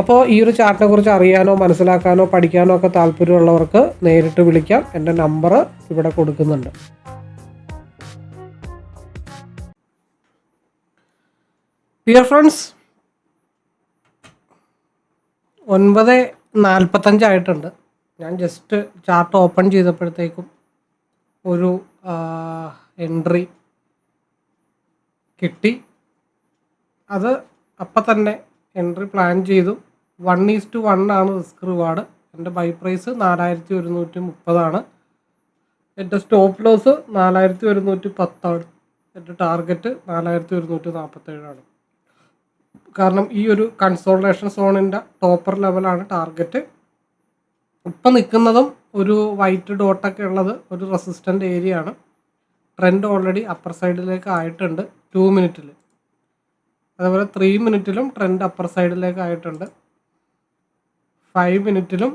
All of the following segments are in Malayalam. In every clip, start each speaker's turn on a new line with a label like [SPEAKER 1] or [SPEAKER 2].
[SPEAKER 1] അപ്പോൾ ഈ ഒരു ചാർട്ടിനെ കുറിച്ച് അറിയാനോ മനസ്സിലാക്കാനോ പഠിക്കാനോ ഒക്കെ താല്പര്യമുള്ളവർക്ക് നേരിട്ട് വിളിക്കാം. എന്റെ നമ്പർ ഇവിടെ കൊടുക്കുന്നുണ്ട്. ഡിയർ ഫ്രണ്ട്സ് ഒൻപത് നാൽപ്പത്തഞ്ചായിട്ടുണ്ട് ഞാൻ ജസ്റ്റ് ചാർട്ട് ഓപ്പൺ ചെയ്തപ്പോഴത്തേക്കും ഒരു എൻട്രി കിട്ടി. അത് അപ്പം തന്നെ എൻട്രി പ്ലാൻ ചെയ്തു. വൺ ഈസ് ടു വൺ ആണ് റിസ്ക് റിവാർഡ്. എന്റെ ബൈ പ്രൈസ് നാലായിരത്തി ഒരുന്നൂറ്റി മുപ്പതാണ് എന്റെ സ്റ്റോപ്പ് ലോസ് നാലായിരത്തി ഒരുന്നൂറ്റി പത്താണ് എന്റെ ടാർഗറ്റ് നാലായിരത്തി ഒരുന്നൂറ്റി നാൽപ്പത്തേഴാണ് കാരണം ഈ ഒരു കൺസോൾട്ടേഷൻ സോണിന്റെ ടോപ്പർ ലെവലാണ് ടാർഗറ്റ്. ഇപ്പം നിൽക്കുന്നതും ഒരു വൈറ്റ് ഡോട്ടൊക്കെ ഉള്ളത് ഒരു റെസിസ്റ്റന്റ് ഏരിയ ആണ് ട്രെൻഡ് ഓൾറെഡി അപ്പർ സൈഡിലേക്ക് ആയിട്ടുണ്ട് ടു മിനിറ്റിൽ അതേപോലെ ത്രീ മിനിറ്റിലും ട്രെൻഡ് അപ്പർ സൈഡിലേക്ക് ആയിട്ടുണ്ട്. ഫൈവ് മിനിറ്റിലും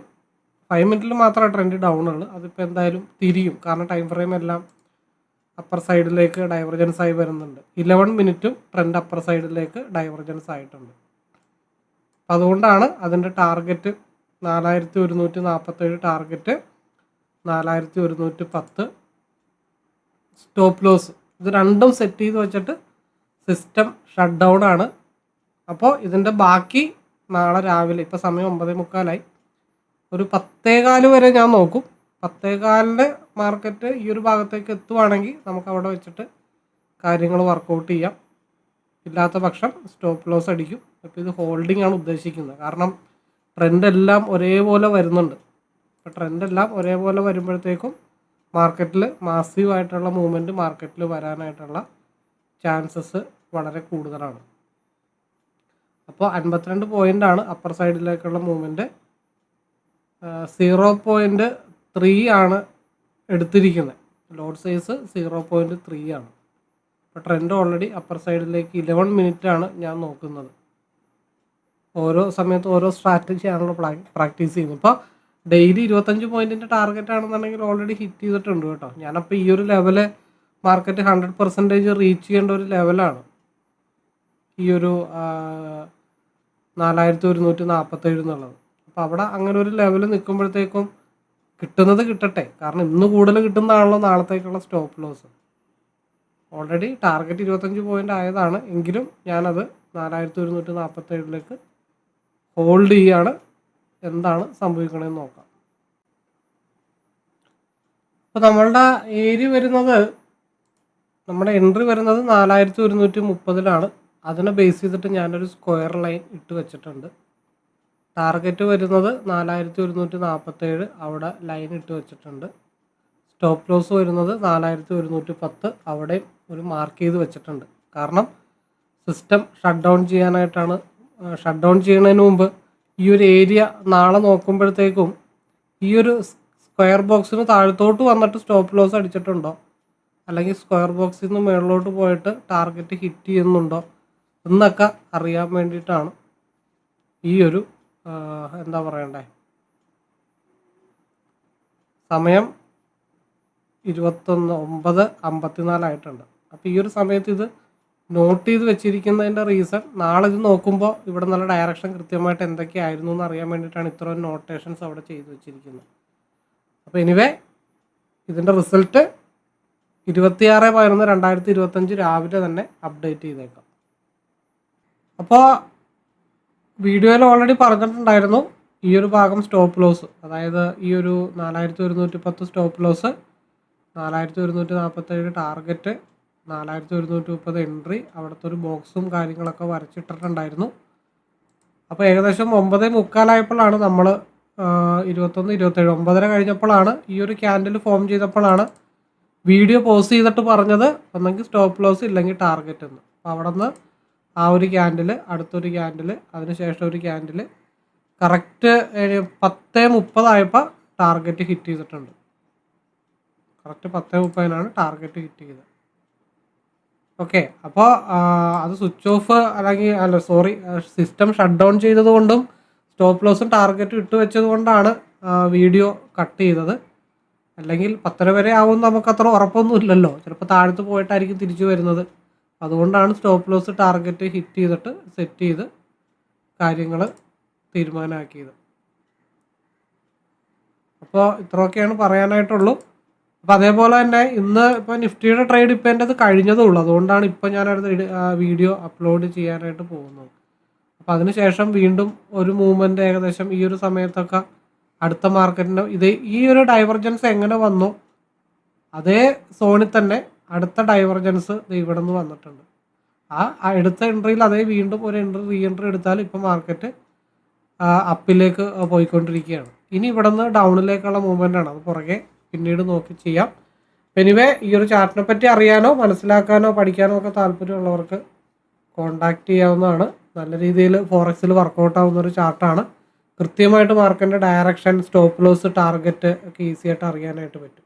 [SPEAKER 1] ഫൈവ് മിനിറ്റിൽ മാത്രമേ ട്രെൻഡ് ഡൗൺ ഉള്ളൂ അതിപ്പോൾ എന്തായാലും തിരിയും. കാരണം ടൈം ഫ്രെയിം എല്ലാം അപ്പർ സൈഡിലേക്ക് ഡൈവർജൻസ് ആയി വരുന്നുണ്ട്. ഇലവൻ മിനിറ്റും ട്രെൻഡ് അപ്പർ സൈഡിലേക്ക് ഡൈവർജൻസ് ആയിട്ടുണ്ട്. അപ്പം അതുകൊണ്ടാണ് അതിന്റെ ടാർഗറ്റ് നാലായിരത്തി ഒരുന്നൂറ്റി നാൽപ്പത്തേഴ് ടാർഗറ്റ് നാലായിരത്തി ഒരുന്നൂറ്റി പത്ത് സ്റ്റോപ്പ് ലോസ് ഇത് രണ്ടും സെറ്റ് ചെയ്ത് വെച്ചിട്ട് സിസ്റ്റം ഷട്ട് ഡൗൺ ആണ്. അപ്പോൾ ഇതിന്റെ ബാക്കി നാളെ രാവിലെ ഇപ്പോൾ സമയം ഒമ്പതേ മുക്കാലായി. ഒരു പത്തേകാൽ വരെ ഞാൻ നോക്കും. പത്തേകാലിന്റെ മാർക്കറ്റ് ഈ ഒരു ഭാഗത്തേക്ക് എത്തുവാണെങ്കിൽ നമുക്ക് അവിടെ വെച്ചിട്ട് കാര്യങ്ങൾ വർക്കൗട്ട് ചെയ്യാം. ഇല്ലാത്ത പക്ഷം സ്റ്റോപ്പ് ലോസ് അടിക്കും. അപ്പോൾ ഇത് ഹോൾഡിംഗ് ആണ് ഉദ്ദേശിക്കുന്നത്. കാരണം ട്രെൻഡ് എല്ലാം ഒരേപോലെ വരുന്നുണ്ട്. അപ്പോൾ ട്രെൻഡ് എല്ലാം ഒരേപോലെ വരുമ്പോഴത്തേക്കും മാർക്കറ്റിൽ മാസീവായിട്ടുള്ള മൂവ്മെന്റ് മാർക്കറ്റിൽ വരാനായിട്ടുള്ള ചാൻസസ് വളരെ കൂടുതലാണ്. അപ്പോൾ അൻപത്തിരണ്ട് പോയിന്റ് ആണ് അപ്പർ സൈഡിലേക്കുള്ള മൂവ്മെന്റ് സീറോ പോയിന്റ് ത്രീ ആണ് എടുത്തിരിക്കുന്നത്. Lot size zero point three ആണ്. അപ്പോൾ ട്രെൻഡ് ഓൾറെഡി അപ്പർ സൈഡിലേക്ക് ഇലവൻ മിനിറ്റ് ആണ് ഞാൻ നോക്കുന്നത്. ഓരോ സമയത്ത് ഓരോ സ്ട്രാറ്റജി ആണല്ലോ പ്രാക്ടീസ് ചെയ്യുന്നത്. ഇപ്പോൾ ഡെയിലി ഇരുപത്തഞ്ച് പോയിന്റിന്റെ ടാർഗറ്റ് ആണെന്നുണ്ടെങ്കിൽ ഓൾറെഡി ഹിറ്റ് ചെയ്തിട്ടുണ്ട് കേട്ടോ. ഞാനപ്പോൾ ഈ ഒരു level market hundred percentage reach ചെയ്യേണ്ട ഒരു ലെവലാണ് ഈ ഒരു നാലായിരത്തി ഒരുന്നൂറ്റി നാൽപ്പത്തേഴ് എന്നുള്ളത്. അപ്പോൾ അവിടെ അങ്ങനെ ഒരു ലെവൽ നിൽക്കുമ്പോഴത്തേക്കും കിട്ടുന്നത് കിട്ടട്ടെ. കാരണം ഇന്ന് കൂടുതൽ കിട്ടുന്നതാണല്ലോ നാളത്തേക്കുള്ള സ്റ്റോപ്പ് ലോസ് ഓൾറെഡി ടാർഗറ്റ് ഇരുപത്തഞ്ച് പോയിന്റ് ആയതാണ്. എങ്കിലും ഞാനത് നാലായിരത്തി ഒരുന്നൂറ്റി നാൽപ്പത്തേഴിലേക്ക് ഹോൾഡ് ചെയ്യാണ്. എന്താണ് സംഭവിക്കണമെന്ന് നോക്കാം. അപ്പോൾ നമ്മളുടെ ഏരി വരുന്നത് നമ്മുടെ എൻട്രി വരുന്നത് നാലായിരത്തി ഒരുന്നൂറ്റി മുപ്പതിലാണ്. അതിനെ ബേസ് ചെയ്തിട്ട് ഞാനൊരു സ്ക്വയർ ലൈൻ ഇട്ട് വെച്ചിട്ടുണ്ട്. ടാർഗറ്റ് വരുന്നത് നാലായിരത്തി ഒരുന്നൂറ്റി നാൽപ്പത്തേഴ് അവിടെ ലൈൻ ഇട്ട് വെച്ചിട്ടുണ്ട്. സ്റ്റോപ്പ് ലോസ് വരുന്നത് നാലായിരത്തി ഒരുന്നൂറ്റി പത്ത് അവിടെ ഒരു മാർക്ക് ചെയ്ത് വെച്ചിട്ടുണ്ട്. കാരണം സിസ്റ്റം ഷട്ട് ഡൗൺ ചെയ്യാനായിട്ടാണ് ഷട്ട് ഡൗൺ ചെയ്യുന്നതിന് മുമ്പ് ഈ ഒരു ഏരിയ നാളെ നോക്കുമ്പോഴത്തേക്കും ഈ ഒരു സ്ക്വയർ ബോക്സിന് താഴത്തോട്ട് വന്നിട്ട് സ്റ്റോപ്പ് ലോസ് അടിച്ചിട്ടുണ്ടോ? അല്ലെങ്കിൽ സ്ക്വയർ ബോക്സിൽ നിന്ന് മുകളിലോട്ട് പോയിട്ട് ടാർഗറ്റ് ഹിറ്റ് ചെയ്യുന്നുണ്ടോ? എന്നൊക്കെ അറിയാൻ വേണ്ടിയിട്ടാണ് ഈ ഒരു എന്താ പറയണ്ടേ? സമയം ഇരുപത്തൊന്ന് ഒമ്പത് അമ്പത്തിനാലായിട്ടുണ്ട് അപ്പോൾ ഈ ഒരു സമയത്ത് ഇത് നോട്ട് ചെയ്ത് വെച്ചിരിക്കുന്നതിന്റെ റീസൺ നാളെ ഇത് നോക്കുമ്പോൾ ഇവിടെ നല്ല ഡയറക്ഷൻ കൃത്യമായിട്ട് എന്തൊക്കെയായിരുന്നു എന്ന് അറിയാൻ വേണ്ടിയിട്ടാണ് ഇത്രയും നോട്ടേഷൻസ് അവിടെ ചെയ്ത് വെച്ചിരിക്കുന്നത്. അപ്പോൾ എനിവേ ഇതിന്റെ റിസൾട്ട് ഇരുപത്തിയാറ് പതിനൊന്ന് രണ്ടായിരത്തി ഇരുപത്തഞ്ച് രാവിലെ തന്നെ അപ്ഡേറ്റ് ചെയ്തേക്കാം. അപ്പോൾ വീഡിയോയിൽ ഓൾറെഡി പറഞ്ഞിട്ടുണ്ടായിരുന്നു ഈ ഒരു ഭാഗം സ്റ്റോപ്പ് ലോസ് അതായത് ഈ ഒരു നാലായിരത്തി ഒരുന്നൂറ്റി പത്ത് സ്റ്റോപ്പ് ലോസ് നാലായിരത്തി ഒരുന്നൂറ്റി നാൽപ്പത്തേഴ് ടാർഗറ്റ് നാലായിരത്തി ഒരുന്നൂറ്റി മുപ്പത് എൻട്രി അവിടുത്തെ ഒരു ബോക്സും കാര്യങ്ങളൊക്കെ വരച്ചിട്ടിട്ടുണ്ടായിരുന്നു. അപ്പോൾ ഏകദേശം ഒമ്പത് മുക്കാലായപ്പോഴാണ് നമ്മൾ ഇരുപത്തൊന്ന് ഇരുപത്തേഴ് ഒമ്പതര കഴിഞ്ഞപ്പോഴാണ് ഈ ഒരു ക്യാൻഡിൽ ഫോം ചെയ്തപ്പോഴാണ് വീഡിയോ പോസ്റ്റ് ചെയ്തിട്ട് പറഞ്ഞത് ഒന്നെങ്കിൽ സ്റ്റോപ്പ് ലോസ് ഇല്ലെങ്കിൽ ടാർഗറ്റ് എന്ന്. അപ്പോൾ അവിടെ നിന്ന് ആ ഒരു ക്യാൻഡിൽ അടുത്തൊരു ക്യാൻഡിൽ അതിനുശേഷം ഒരു ക്യാൻഡിൽ കറക്റ്റ് പത്ത് മുപ്പതായപ്പോൾ ടാർഗറ്റ് ഹിറ്റ് ചെയ്തിട്ടുണ്ട്. കറക്റ്റ് പത്ത് മുപ്പതിനാണ് ടാർഗറ്റ് ഹിറ്റ് ചെയ്തത്. ഓക്കെ അപ്പോൾ അത് സ്വിച്ച് ഓഫ് അല്ലെങ്കിൽ അല്ല സോറി സിസ്റ്റം ഷട്ട് ഡൗൺ ചെയ്തതുകൊണ്ടും സ്റ്റോപ്പ് ലോസും ടാർഗറ്റും ഇട്ട് വെച്ചതുകൊണ്ടാണ് വീഡിയോ കട്ട് ചെയ്തത്. അല്ലെങ്കിൽ പത്തര വരെ ആവും നമുക്ക് അത്ര ഉറപ്പൊന്നും ഇല്ലല്ലോ ചിലപ്പോൾ താഴത്ത് പോയിട്ടായിരിക്കും തിരിച്ചു വരുന്നത്. അതുകൊണ്ടാണ് സ്റ്റോപ്പ് ലോസ് ടാർഗറ്റ് ഹിറ്റ് ചെയ്തിട്ട് സെറ്റ് ചെയ്ത് കാര്യങ്ങൾ തീരുമാനമാക്കിയത്. അപ്പോൾ ഇത്രയൊക്കെയാണ് പറയാനായിട്ടുള്ളൂ. അപ്പോൾ അതേപോലെ തന്നെ ഇന്ന് ഇപ്പോൾ നിഫ്റ്റിയുടെ ട്രേഡ് ഇപ്പോൾ എന്റെ അത് കഴിഞ്ഞതേ ഉള്ളൂ അതുകൊണ്ടാണ് ഇപ്പോൾ ഞാനടുത്ത് വീഡിയോ അപ്ലോഡ് ചെയ്യാനായിട്ട് പോകുന്നത്. അപ്പോൾ അതിനുശേഷം വീണ്ടും ഒരു മൂവ്മെന്റ് ഏകദേശം ഈ ഒരു സമയത്തൊക്കെ അടുത്ത മാർക്കറ്റിന്റെ ഇത് ഈ ഒരു ഡൈവർജൻസ് എങ്ങനെ വന്നു? അതേ സോണിൽ തന്നെ അടുത്ത ഡൈവർജൻസ് ഇവിടെ നിന്ന് വന്നിട്ടുണ്ട്. ആ എടുത്ത എൻട്രിയിൽ അതേ വീണ്ടും ഒരു എൻട്രി റീ എൻട്രി എടുത്താൽ ഇപ്പോൾ മാർക്കറ്റ് അപ്പിലേക്ക് പോയിക്കൊണ്ടിരിക്കുകയാണ്. ഇനി ഇവിടെ നിന്ന് ഡൗണിലേക്കുള്ള മൂവ്മെന്റ് ആണ്. അത് പുറകെ പിന്നീട് നോക്കി ചെയ്യാം. എനിവേ ഈ ഒരു ചാർട്ടിനെ പറ്റി അറിയാനോ മനസ്സിലാക്കാനോ പഠിക്കാനോ ഒക്കെ താല്പര്യമുള്ളവർക്ക് കോണ്ടാക്ട് ചെയ്യാവുന്നതാണ്. നല്ല രീതിയിൽ ഫോറക്സിൽ വർക്കൗട്ട് ആവുന്ന ഒരു ചാർട്ടാണ് കൃത്യമായിട്ട് മാർക്കറ്റിന്റെ ഡയറക്ഷൻ സ്റ്റോപ്പ് ലോസ് ടാർഗറ്റ് ഒക്കെ ഈസിയായിട്ട് അറിയാനായിട്ട് പറ്റും.